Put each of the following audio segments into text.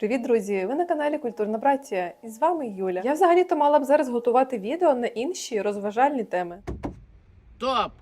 Привіт, друзі! Ви на каналі Культурна Братія і з вами Юля. Я взагалі-то мала б зараз готувати відео на інші розважальні теми. Топ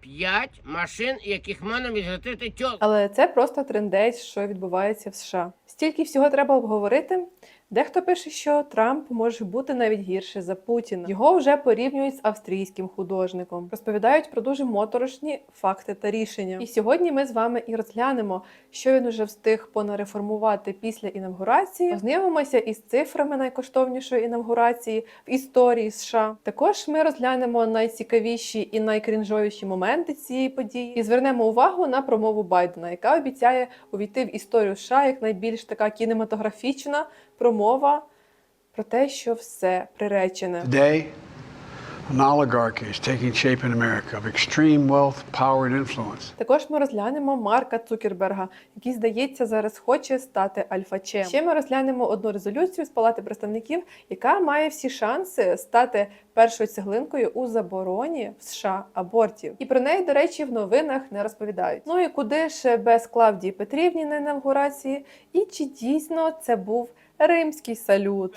5 машин, яких можна відготити тьол. Але це просто трендець, що відбувається в США. Стільки всього треба обговорити. Дехто пише, що Трамп може бути навіть гірше за Путіна. Його вже порівнюють з австрійським художником. Розповідають про дуже моторошні факти та рішення. І сьогодні ми з вами і розглянемо, що він уже встиг понареформувати після інавгурації. Ознайомимося із цифрами найкоштовнішої інавгурації в історії США. Також ми розглянемо найцікавіші і найкрінжовіші моменти цієї події і звернемо увагу на промову Байдена, яка обіцяє увійти в історію США як найбільш така кінематографічна промова про те, що все приречене. Today, an oligarchy is taking shape in America of extreme wealth, power, and influence. Також ми розглянемо Марка Цукерберга, який, здається, зараз хоче стати альфачем. Ще ми розглянемо одну резолюцію з Палати представників, яка має всі шанси стати першою цеглинкою у забороні в США абортів. І про неї, до речі, в новинах не розповідають. Ну і куди ж без Клавдії Петрівні на інавгурації? І чи дійсно це був римський салют?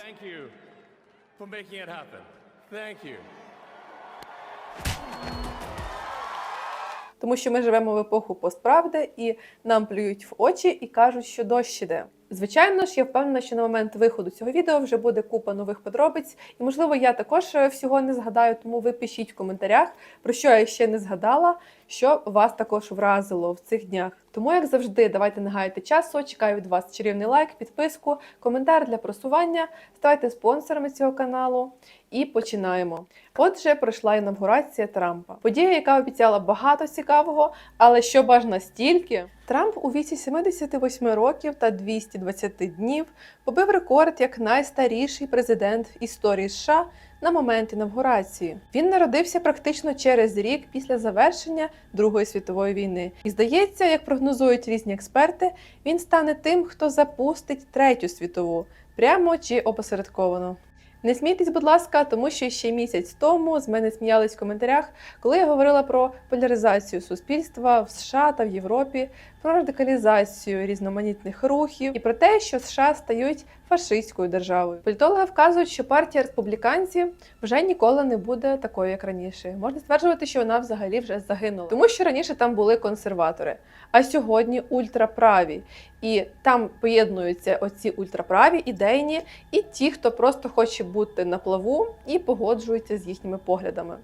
Тому що ми живемо в епоху постправди, і нам плюють в очі і кажуть, що дощ іде. Звичайно ж, я впевнена, що на момент виходу цього відео вже буде купа нових подробиць, і можливо, я також е, всього не згадаю, тому ви пишіть в коментарях, про що я ще не згадала, що вас також вразило в цих днях. Тому, як завжди, давайте не гаяти часу. Чекаю від вас чарівний лайк, підписку, коментар для просування. Ставайте спонсорами цього каналу і починаємо. Отже, пройшла інавгурація Трампа. Подія, яка обіцяла багато цікавого, але що баж настільки. Трамп у віці 78 років та 220 днів побив рекорд як найстаріший президент в історії США на момент інавгурації. Він народився практично через рік після завершення Другої світової війни. І здається, як прогнозують різні експерти, він стане тим, хто запустить третю світову, прямо чи опосередковано. Не смійтесь, будь ласка, тому що ще місяць тому з мене сміялись в коментарях, коли я говорила про поляризацію суспільства в США та в Європі, про радикалізацію різноманітних рухів і про те, що США стають фашистською державою. Політологи вказують, що партія республіканців вже ніколи не буде такою, як раніше. Можна стверджувати, що вона взагалі вже загинула, тому що раніше там були консерватори, а сьогодні ультраправі. І там поєднуються оці ультраправі, ідейні, і ті, хто просто хоче бути на плаву і погоджується з їхніми поглядами.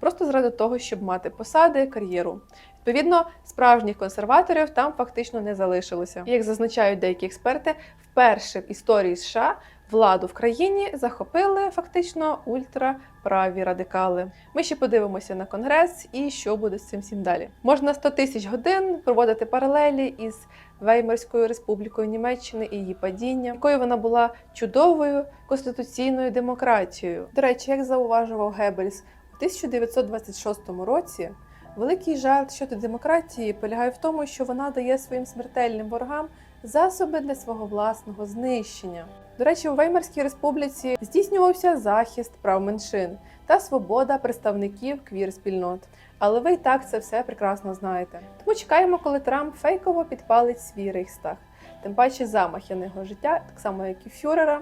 Просто заради того, щоб мати посади, кар'єру. Відповідно, справжніх консерваторів там фактично не залишилося. Як зазначають деякі експерти, вперше в історії США владу в країні захопили фактично ультраправі радикали. Ми ще подивимося на конгрес і що буде з цим всім далі. Можна 100 тисяч годин проводити паралелі із Веймарською республікою Німеччини і її падінням, якою вона була чудовою конституційною демократією. До речі, як зауважував Геббельс, у 1926 році великий жарт щодо демократії полягає в тому, що вона дає своїм смертельним ворогам засоби для свого власного знищення. До речі, у Веймарській республіці здійснювався захист прав меншин та свобода представників квір-спільнот. Але ви і так це все прекрасно знаєте. Тому чекаємо, коли Трамп фейково підпалить свій рейхстаг. Тим паче замахи на його життя, так само як і фюрера,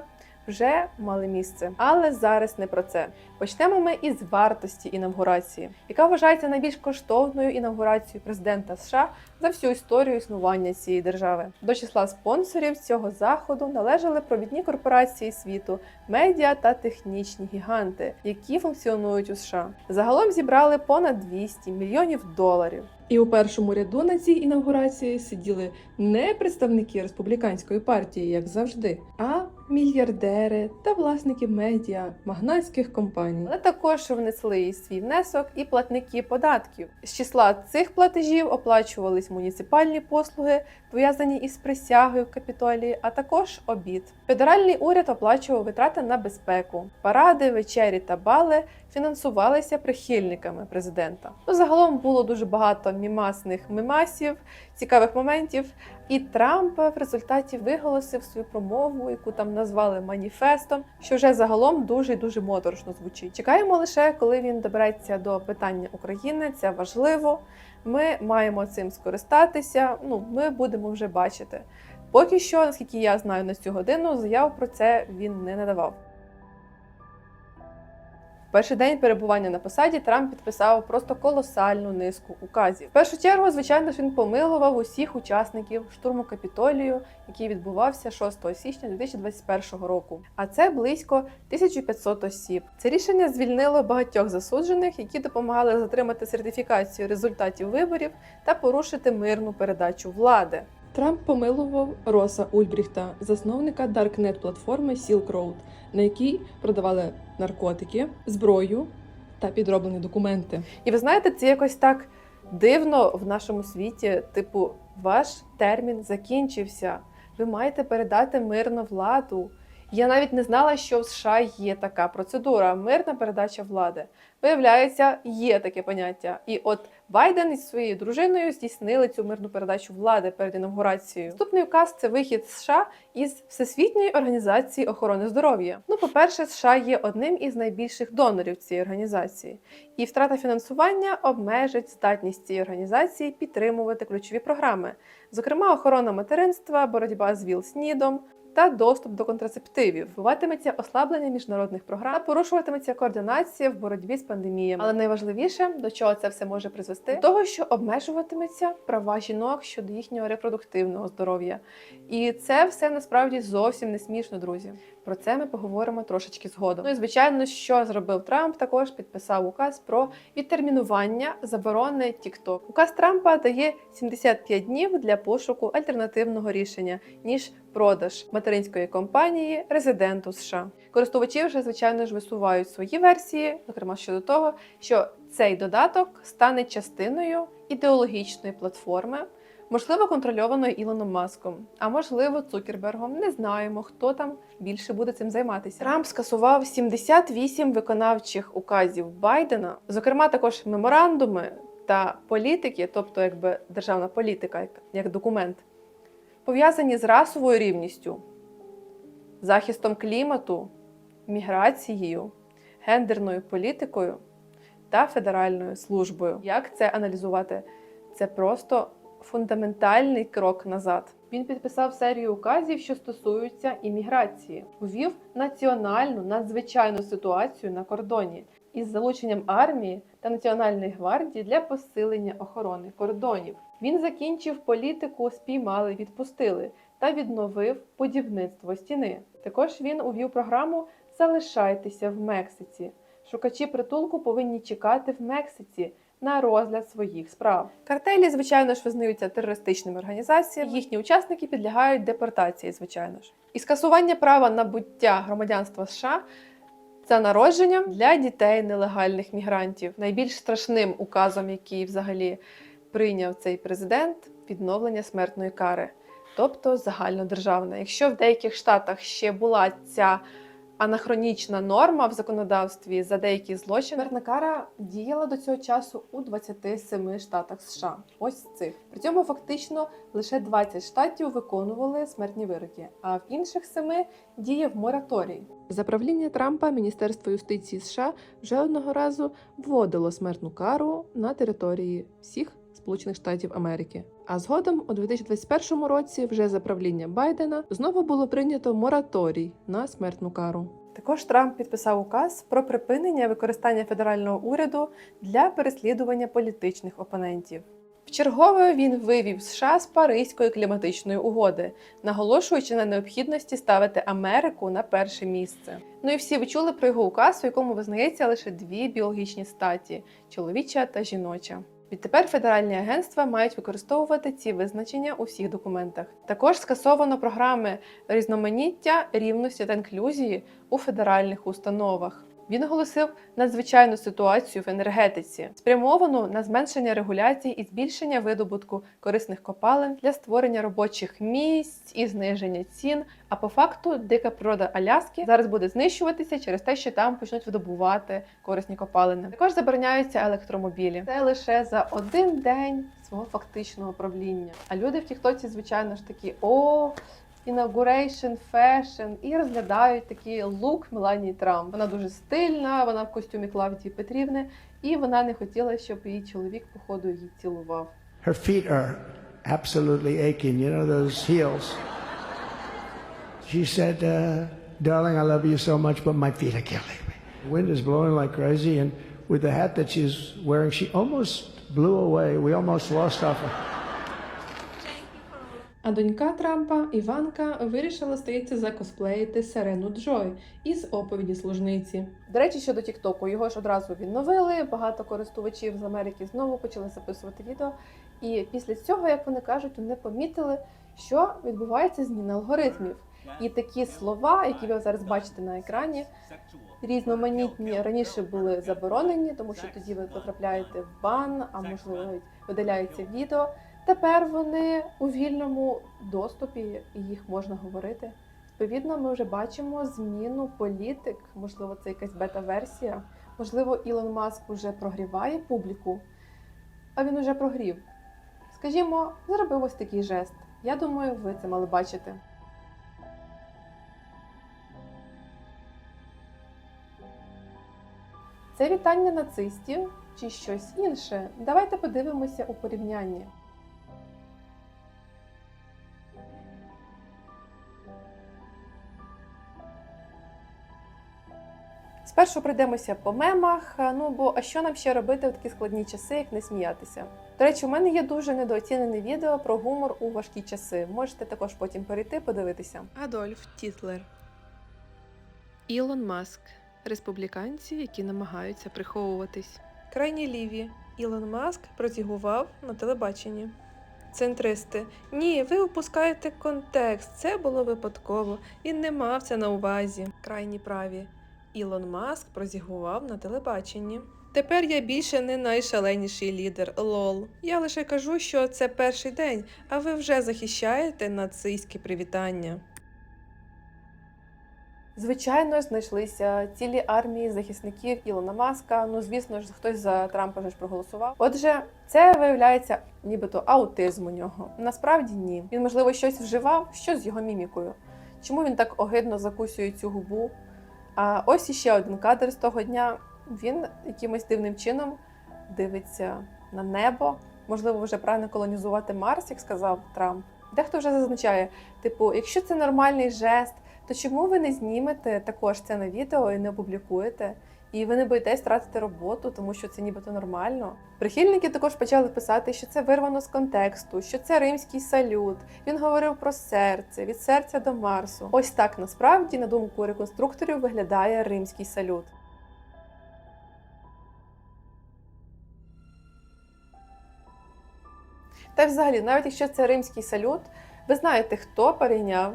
вже мали місце. Але зараз не про це. Почнемо ми із вартості інавгурації, яка вважається найбільш коштовною інавгурацією президента США за всю історію існування цієї держави. До числа спонсорів цього заходу належали провідні корпорації світу, медіа та технічні гіганти, які функціонують у США. Загалом зібрали понад 200 мільйонів доларів. І у першому ряду на цій інавгурації сиділи не представники республіканської партії, як завжди, а мільярдери та власники медіа, магнатських компаній. Але також внесли свій внесок і платники податків. З числа цих платежів оплачувались муніципальні послуги, пов'язані із присягою в капітолії, а також обід. Федеральний уряд оплачував витрати на безпеку, паради, вечері та бали фінансувалися прихильниками президента. Ну, загалом було дуже багато мімасних мемасів, цікавих моментів. І Трамп в результаті виголосив свою промову, яку там назвали маніфестом, що вже загалом дуже дуже моторошно звучить. Чекаємо лише, коли він добереться до питання України. Це важливо. Ми маємо цим скористатися. Ну, ми будемо вже бачити. Поки що, наскільки я знаю на цю годину, заяв про це він не надавав. Перший день перебування на посаді Трамп підписав просто колосальну низку указів. В першу чергу, звичайно ж, він помилував усіх учасників штурму капітолію, який відбувався 6 січня 2021 року. А це близько 1500 осіб. Це рішення звільнило багатьох засуджених, які допомагали затримати сертифікацію результатів виборів та порушити мирну передачу влади. Трамп помилував Роса Ульбріхта, засновника даркнет платформи Silk Road, на якій продавали наркотики, зброю та підроблені документи. І ви знаєте, це якось так дивно в нашому світі. Типу, ваш термін закінчився. Ви маєте передати мирну владу. Я навіть не знала, що в США є така процедура мирна передача влади. Виявляється, є таке поняття. І от Байден із своєю дружиною здійснили цю мирну передачу влади перед інаугурацією. Наступний указ це вихід США із Всесвітньої організації охорони здоров'я. Ну, по-перше, США є одним із найбільших донорів цієї організації, і втрата фінансування обмежить здатність цієї організації підтримувати ключові програми, зокрема охорона материнства, боротьба з ВІЛ-СНІДом, та доступ до контрацептивів. Відбуватиметься ослаблення міжнародних програм, та порушуватиметься координація в боротьбі з пандеміями. Але найважливіше, до чого це все може призвести, до того, що обмежуватиметься права жінок щодо їхнього репродуктивного здоров'я. І це все насправді зовсім не смішно, друзі. Про це ми поговоримо трошечки згодом. Ну і звичайно, що зробив Трамп, також підписав указ про відтермінування заборони TikTok. Указ Трампа дає 75 днів для пошуку альтернативного рішення ніж продаж материнської компанії резиденту США. Користувачі вже звичайно ж висувають свої версії, зокрема щодо того, що цей додаток стане частиною ідеологічної платформи. Можливо, контрольованою Ілоном Маском, а можливо, Цукербергом. Не знаємо, хто там більше буде цим займатися. Трамп скасував 78 виконавчих указів Байдена, зокрема, також меморандуми та політики, тобто якби державна політика, як документ, пов'язані з расовою рівністю, захистом клімату, міграцією, гендерною політикою та федеральною службою. Як це аналізувати? Це просто фундаментальний крок назад. Він підписав серію указів, що стосуються імміграції, увів національну надзвичайну ситуацію на кордоні із залученням армії та національної гвардії для посилення охорони кордонів. Він закінчив політику спіймали, відпустили та відновив будівництво стіни. Також він увів програму Залишайтеся в Мексиці. Шукачі притулку повинні чекати в Мексиці на розгляд своїх справ. Картелі, звичайно ж, визнаються терористичними організаціями. Їхні учасники підлягають депортації, звичайно ж. І скасування права на буття громадянства США за народженням для дітей нелегальних мігрантів. Найбільш страшним указом, який взагалі прийняв цей президент, відновлення смертної кари, тобто загальнодержавне. Якщо в деяких штатах ще була ця анахронічна норма в законодавстві за деякі злочини. Смертна кара діяла до цього часу у 27 штатах США. Ось цих. При цьому фактично лише 20 штатів виконували смертні вироки, а в інших семи діяв мораторій. За правління Трампа Міністерство юстиції США вже одного разу вводило смертну кару на території всіх Сполучених Штатів Америки. А згодом у 2021 році, вже за правління Байдена, знову було прийнято мораторій на смертну кару. Також Трамп підписав указ про припинення використання федерального уряду для переслідування політичних опонентів. Вчергове він вивів США з Паризької кліматичної угоди, наголошуючи на необхідності ставити Америку на перше місце. Ну і всі ви чули про його указ, у якому визнається лише дві біологічні статі чоловіча та жіноча. Відтепер федеральні агентства мають використовувати ці визначення у всіх документах. Також скасовано програми різноманіття, рівності та інклюзії у федеральних установах. Він оголосив надзвичайну ситуацію в енергетиці, спрямовану на зменшення регуляцій і збільшення видобутку корисних копалин для створення робочих місць і зниження цін. А по факту дика природа Аляски зараз буде знищуватися через те, що там почнуть видобувати корисні копалини. Також забороняються електромобілі. Це лише за один день свого фактичного правління. А люди в Тіктоці, звичайно ж такі о. Inauguration, fashion і розглядають такий лук Меланії Трамп. Вона дуже стильна, вона в костюмі Клавдії Петрівни, і вона не хотіла, щоб її чоловік, походу, її цілував. Her feet are absolutely aching. You know those heels. She said, uh, Darling, I love you so much, but my feet are killing me. The wind is blowing like crazy, and with the hat that she's wearing, she almost blew away. We almost lost our. А донька Трампа Іванка вирішила, здається, закосплеїти Сирену Джой із оповіді служниці. До речі, щодо Тіктоку, його ж одразу відновили. Багато користувачів з Америки знову почали записувати відео. І після цього, як вони кажуть, вони помітили, що відбувається зміна алгоритмів. І такі слова, які ви зараз бачите на екрані, різноманітні раніше були заборонені, тому що тоді ви потрапляєте в бан, а можливо видаляється відео. Тепер вони у вільному доступі і їх можна говорити. Відповідно, ми вже бачимо зміну політик. Можливо, це якась бета-версія. Можливо, Ілон Маск вже прогріває публіку, а він уже прогрів. Скажімо, зробив ось такий жест. Я думаю, ви це мали бачити. Це вітання нацистів чи щось інше. Давайте подивимося у порівнянні. Спершу пройдемося по мемах. Ну бо а що нам ще робити в такі складні часи, як не сміятися? До речі, у мене є дуже недооцінене відео про гумор у важкі часи. Можете також потім перейти подивитися. Адольф Тітлер. Ілон Маск. Республіканці, які намагаються приховуватись. Крайні ліві. Ілон Маск протягував на телебаченні. Центристи. Ні, ви опускаєте контекст. Це було випадково. Він не мав це на увазі. Крайні праві. Ілон Маск прозігував на телебаченні. Тепер я більше не найшаленіший лідер. Лол. Я лише кажу, що це перший день, а ви вже захищаєте нацистське привітання. Звичайно, знайшлися цілі армії захисників Ілона Маска. Ну, звісно ж, хтось за Трампа ж проголосував. Отже, це виявляється нібито аутизм у нього. Насправді ні. Він, можливо, щось вживав, що з його мімікою. Чому він так огидно закусює цю губу? А ось іще один кадр з того дня. Він якимось дивним чином дивиться на небо. Можливо, вже прагне колонізувати Марс, як сказав Трамп. Дехто вже зазначає: типу, якщо це нормальний жест, то чому ви не знімете також це на відео і не опублікуєте? І ви не боїтесь втратити роботу, тому що це нібито нормально. Прихильники також почали писати, що це вирвано з контексту, що це римський салют. Він говорив про серце, від серця до Марсу. Ось так насправді, на думку реконструкторів, виглядає римський салют. Та й взагалі, навіть якщо це римський салют, ви знаєте, хто перейняв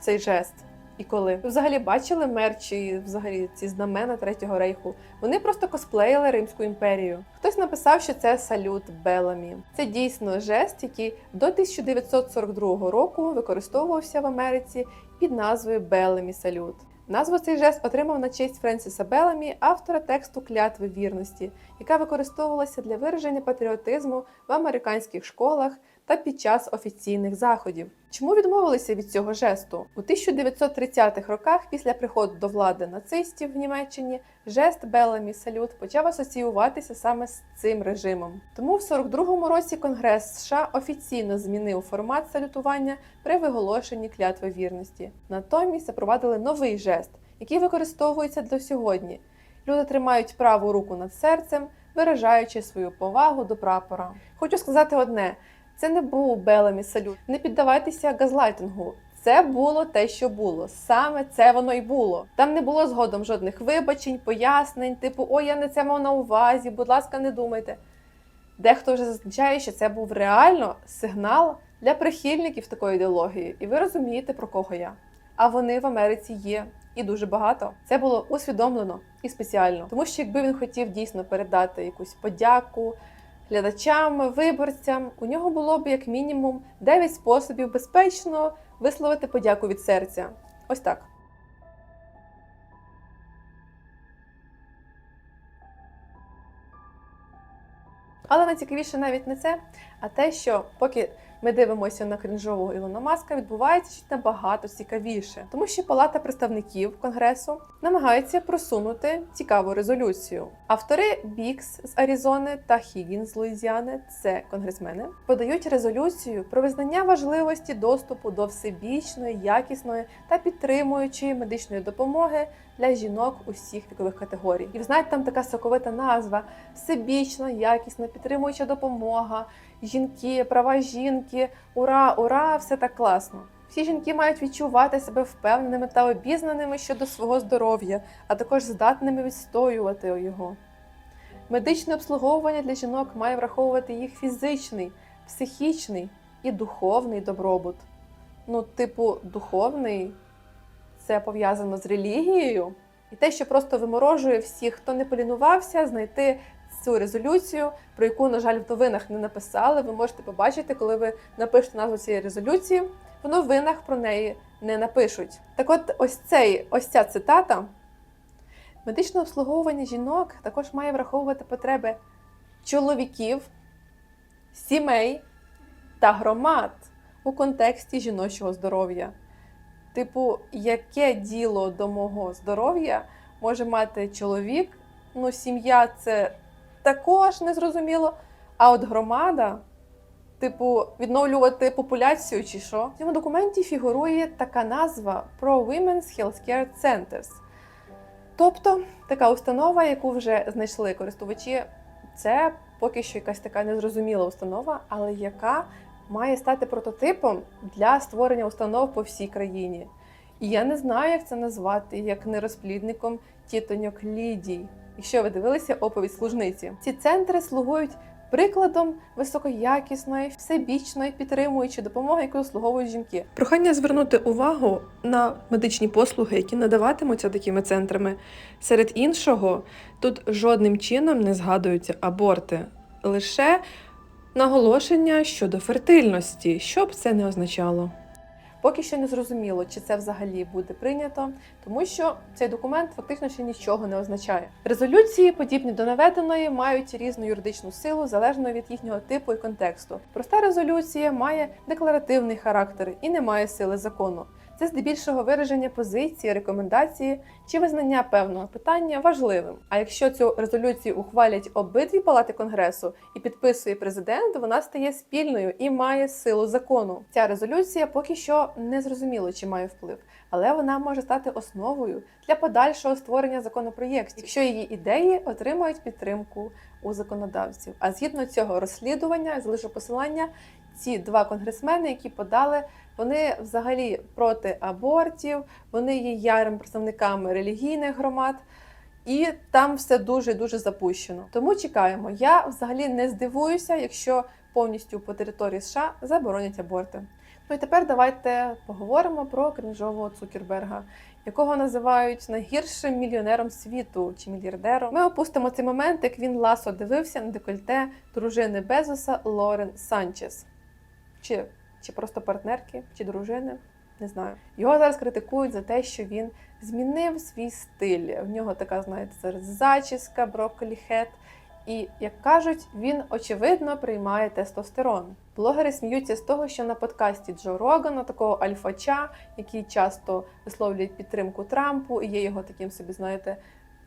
цей жест і коли. Ви взагалі бачили мерчі, взагалі ці знамена Третього рейху? Вони просто косплеїли Римську імперію. Хтось написав, що це салют Беламі. Це дійсно жест, який до 1942 року використовувався в Америці під назвою Беламі салют. Назву цей жест отримав на честь Френсіса Беламі, автора тексту клятви вірності, яка використовувалася для вираження патріотизму в американських школах та під час офіційних заходів. Чому відмовилися від цього жесту? У 1930-х роках, після приходу до влади нацистів в Німеччині, жест Беламі салют почав асоціюватися саме з цим режимом. Тому в 42-му році Конгрес США офіційно змінив формат салютування при виголошенні клятви вірності. Натомість запровадили новий жест, який використовується до сьогодні. Люди тримають праву руку над серцем, виражаючи свою повагу до прапора. Хочу сказати одне: це не був Беламі салют. Не піддавайтеся газлайтингу. Це було те, що було. Саме це воно й було. Там не було згодом жодних вибачень, пояснень, типу Ой, я не це мав на увазі, будь ласка, не думайте. Дехто вже зазначає, що це був реально сигнал для прихильників такої ідеології, і ви розумієте, про кого я. А вони в Америці є і дуже багато. Це було усвідомлено і спеціально, тому що якби він хотів дійсно передати якусь подяку глядачам, виборцям, у нього було б як мінімум 9 способів безпечно висловити подяку від серця. Ось так. Але найцікавіше навіть не це, а те, що поки ми дивимося на крінжового Ілона Маска, відбувається щось набагато цікавіше, тому що Палата представників Конгресу намагається просунути цікаву резолюцію. Автори Бікс з Аризони та Хігін з Луїзіани, це конгресмени, подають резолюцію про визнання важливості доступу до всебічної, якісної та підтримуючої медичної допомоги для жінок усіх вікових категорій. І ви знаєте, там така соковита назва: всебічна, якісна, підтримуюча допомога, жінки, права жінки, ура, ура, все так класно. Всі жінки мають відчувати себе впевненими та обізнаними щодо свого здоров'я, а також здатними відстоювати його. Медичне обслуговування для жінок має враховувати їх фізичний, психічний і духовний добробут. Ну, типу, духовний це пов'язано з релігією, і те, що просто виморожує всіх, хто не полінувався, знайти цю резолюцію, про яку, на жаль, в новинах не написали. Ви можете побачити, коли ви напишете назву цієї резолюції, в новинах про неї не напишуть. Так от, ось цей, ось ця цитата. Медичне обслуговування жінок також має враховувати потреби чоловіків, сімей та громад у контексті жіночого здоров'я. Типу, яке діло до мого здоров'я може мати чоловік? Ну, сім'я це також незрозуміло. А от громада, типу, відновлювати популяцію чи що? В цьому документі фігурує така назва Pro Women's Healthcare Centers. Тобто така установа, яку вже знайшли користувачі, це поки що якась така незрозуміла установа, але яка має стати прототипом для створення установ по всій країні. І я не знаю, як це назвати, як не розплідником тітоньок Лідій. Якщо ви дивилися оповідь служниці, ці центри слугують прикладом високоякісної, всебічної підтримуючої допомоги, яку заслуговують жінки. Прохання звернути увагу на медичні послуги, які надаватимуться такими центрами. Серед іншого, тут жодним чином не згадуються аборти, лише наголошення щодо фертильності, що б це не означало. Поки що не зрозуміло, чи це взагалі буде прийнято, тому що цей документ фактично ще нічого не означає. Резолюції, подібні до наведеної, мають різну юридичну силу залежно від їхнього типу і контексту. Проста резолюція має декларативний характер і не має сили закону. Це здебільшого вираження позиції, рекомендації чи визнання певного питання важливим. А якщо цю резолюцію ухвалять обидві палати конгресу і підписує президент, вона стає спільною і має силу закону. Ця резолюція поки що не зрозуміло, чи має вплив, але вона може стати основою для подальшого створення законопроєктів, якщо її ідеї отримають підтримку у законодавців. А згідно цього розслідування, залишу посилання, ці два конгресмени, які подали вони взагалі проти абортів, вони є ярим представниками релігійних громад, і там все дуже дуже запущено. Тому чекаємо. Я взагалі не здивуюся, якщо повністю по території США заборонять аборти. Ну і тепер давайте поговоримо про крінжового Цукерберга, якого називають найгіршим мільйонером світу чи мільярдером. Ми опустимо цей момент, як він ласо дивився на декольте дружини Безоса Лорен Санчес. Чи чи просто партнерки, чи дружини, не знаю. Його зараз критикують за те, що він змінив свій стиль. В нього така, знаєте, зараз зачіска, брокколі хет. І як кажуть, він очевидно приймає тестостерон. Блогери сміються з того, що на подкасті Джо Рогана, такого альфача, який часто висловлює підтримку Трампу і є його таким собі, знаєте,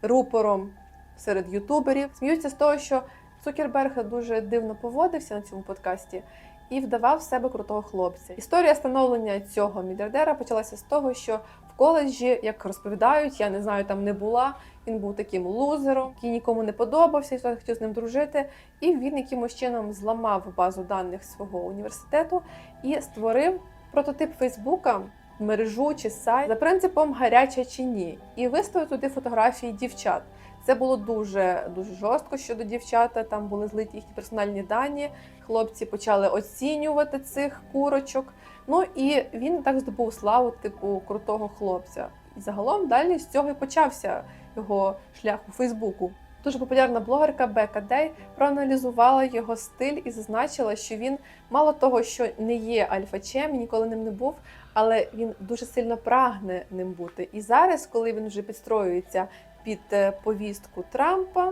рупором серед ютуберів. Сміються з того, що Цукерберг дуже дивно поводився на цьому подкасті і вдавав з себе крутого хлопця. Історія становлення цього мільярдера почалася з того, що в коледжі, як розповідають, я не знаю, там не була. Він був таким лузером, який нікому не подобався, хто хотів з ним дружити. І він якимось чином зламав базу даних свого університету і створив прототип Фейсбука. Мережу чи сайт за принципом гаряча чи ні, і виставив туди фотографії дівчат. Це було дуже дуже жорстко щодо дівчата. Там були злиті їхні персональні дані. Хлопці почали оцінювати цих курочок. Ну і він так здобув славу, типу крутого хлопця. І загалом далі з цього і почався його шлях у Фейсбуку. Дуже популярна блогерка Бека Дей проаналізувала його стиль і зазначила, що він мало того, що не є альфачем, ніколи ним не був, але він дуже сильно прагне ним бути. І зараз, коли він вже підстроюється під повістку Трампа,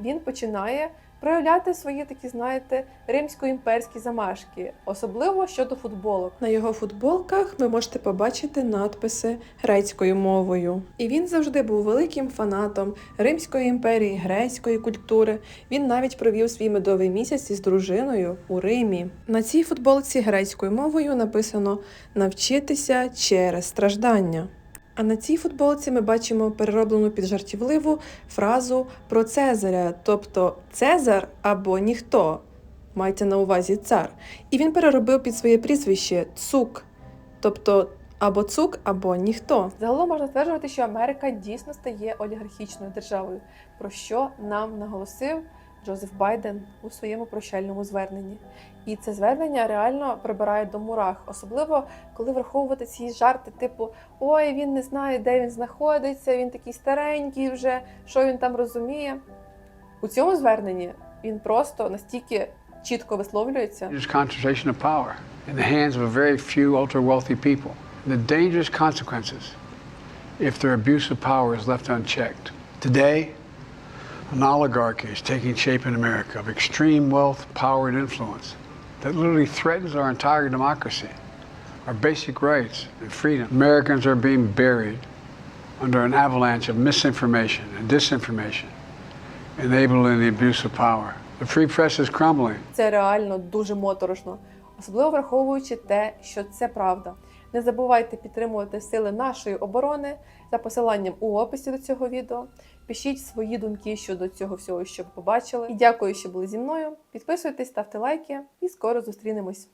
він починає проявляти свої такі, знаєте, римсько-імперські замашки, особливо щодо футболок. На його футболках ви можете побачити надписи грецькою мовою. І він завжди був великим фанатом Римської імперії, грецької культури. Він навіть провів свій медовий місяць із дружиною у Римі. На цій футболці грецькою мовою написано навчитися через страждання. А на цій футболці ми бачимо перероблену під жартівливу фразу про Цезаря, тобто Цезар або ніхто. Майте на увазі цар. І він переробив під своє прізвище Цук, тобто або цук, або ніхто. Загалом можна стверджувати, що Америка дійсно стає олігархічною державою, про що нам наголосив Джозеф Байден у своєму прощальному зверненні. І це звернення реально прибирає до мурах, особливо коли враховувати ці жарти, типу Ой, він не знає, де він знаходиться, він такий старенький вже, що він там розуміє. У цьому зверненні він просто настільки чітко висловлюється. Is taking shape in America of extreme wealth, power, and influence that literally threatens our entire democracy, our basic rights and freedom. Americans are being buried under an avalanche of misinformation and disinformation, enabling the abuse of power. The free press is crumbling. Це реально дуже моторошно, особливо враховуючи те, що це правда. Не забувайте підтримувати сили нашої оборони за посиланням у описі до цього відео. Пишіть свої думки щодо цього всього, що ви побачили. І дякую, що були зі мною. Підписуйтесь, ставте лайки, і скоро зустрінемось.